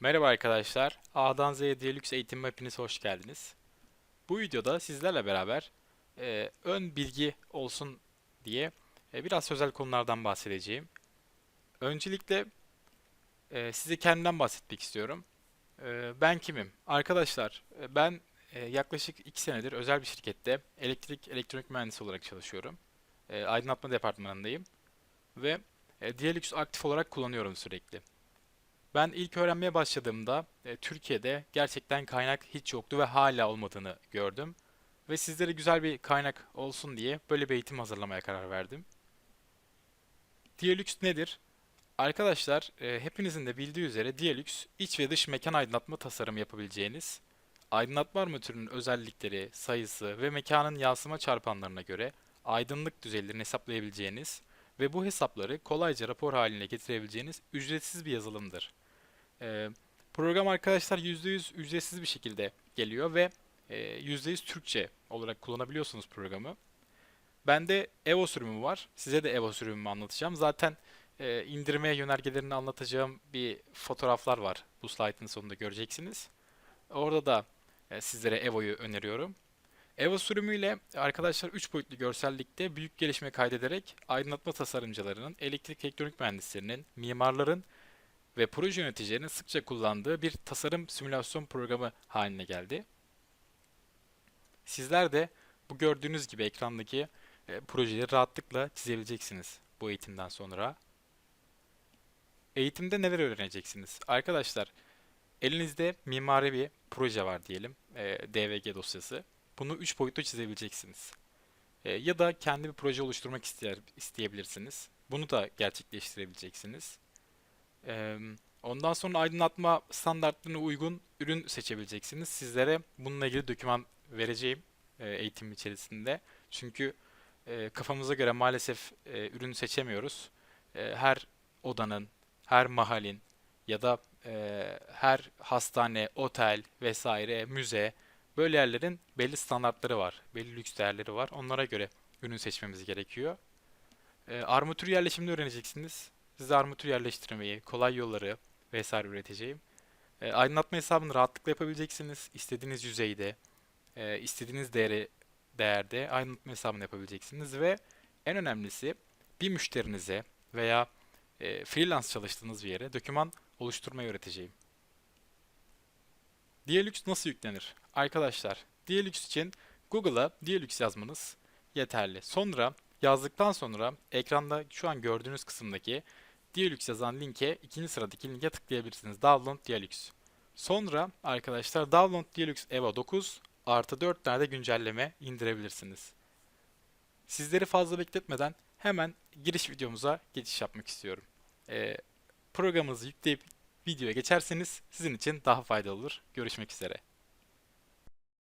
Merhaba arkadaşlar. A'dan Z'ye Deluxe eğitim hepiniz hoş geldiniz. Bu videoda sizlerle beraber e, ön bilgi olsun diye e, biraz sözel konulardan bahsedeceğim. Öncelikle e, size kendimden bahsetmek istiyorum. E, ben kimim? Arkadaşlar e, ben e, yaklaşık 2 senedir özel bir şirkette elektrik elektronik mühendisi olarak çalışıyorum. E, aydınlatma departmanındayım ve e, Deluxe aktif olarak kullanıyorum sürekli. Ben ilk öğrenmeye başladığımda e, Türkiye'de gerçekten kaynak hiç yoktu ve hala olmadığını gördüm. Ve sizlere güzel bir kaynak olsun diye böyle bir eğitim hazırlamaya karar verdim. Dialux nedir? Arkadaşlar, e, hepinizin de bildiği üzere Dialux iç ve dış mekan aydınlatma tasarımı yapabileceğiniz, aydınlatma armatürünün özellikleri, sayısı ve mekanın yansıma çarpanlarına göre aydınlık düzeylerini hesaplayabileceğiniz ve bu hesapları kolayca rapor haline getirebileceğiniz ücretsiz bir yazılımdır. Ee, program arkadaşlar %100 ücretsiz bir şekilde geliyor ve e, %100 Türkçe olarak kullanabiliyorsunuz programı. Bende Evo sürümü var. Size de Evo sürümümü anlatacağım. Zaten e, indirme yönergelerini anlatacağım bir fotoğraflar var. Bu slaytın sonunda göreceksiniz. Orada da e, sizlere Evo'yu öneriyorum. Evo sürümüyle arkadaşlar 3 boyutlu görsellikte büyük gelişme kaydederek aydınlatma tasarımcılarının, elektrik elektronik mühendislerinin, mimarların ve proje yöneticilerinin sıkça kullandığı bir tasarım simülasyon programı haline geldi. Sizler de bu gördüğünüz gibi ekrandaki e, projeleri rahatlıkla çizebileceksiniz bu eğitimden sonra. Eğitimde neler öğreneceksiniz? Arkadaşlar, elinizde mimari bir proje var diyelim, e, DVG dosyası. Bunu 3 boyutlu çizebileceksiniz. E, ya da kendi bir proje oluşturmak isteyebilirsiniz. Bunu da gerçekleştirebileceksiniz. Eee, Ondan sonra aydınlatma standartlarına uygun ürün seçebileceksiniz. Sizlere bununla ilgili doküman vereceğim e, eğitim içerisinde. Çünkü e, kafamıza göre maalesef e, ürün seçemiyoruz. E, her odanın, her mahalin ya da e, her hastane, otel vesaire, müze böyle yerlerin belli standartları var, belli lüks değerleri var. Onlara göre ürün seçmemiz gerekiyor. E, armatür yerleşimini öğreneceksiniz. Size armatür yerleştirmeyi, kolay yolları vesaire üreteceğim. E, aydınlatma hesabını rahatlıkla yapabileceksiniz. İstediğiniz yüzeyde, e, istediğiniz değeri, değerde aydınlatma hesabını yapabileceksiniz ve en önemlisi bir müşterinize veya e, freelance çalıştığınız bir yere doküman oluşturmayı öğreteceğim. Dialux nasıl yüklenir? Arkadaşlar, Dialux için Google'a Dialux yazmanız yeterli. Sonra yazdıktan sonra ekranda şu an gördüğünüz kısımdaki Dialux yazan linke ikinci sıradaki linke tıklayabilirsiniz. Download Dialux. Sonra arkadaşlar Download Dialux Evo 9 artı 4 tane de güncelleme indirebilirsiniz. Sizleri fazla bekletmeden hemen giriş videomuza geçiş yapmak istiyorum. Ee, programınızı yükleyip videoya geçerseniz sizin için daha faydalı olur. Görüşmek üzere.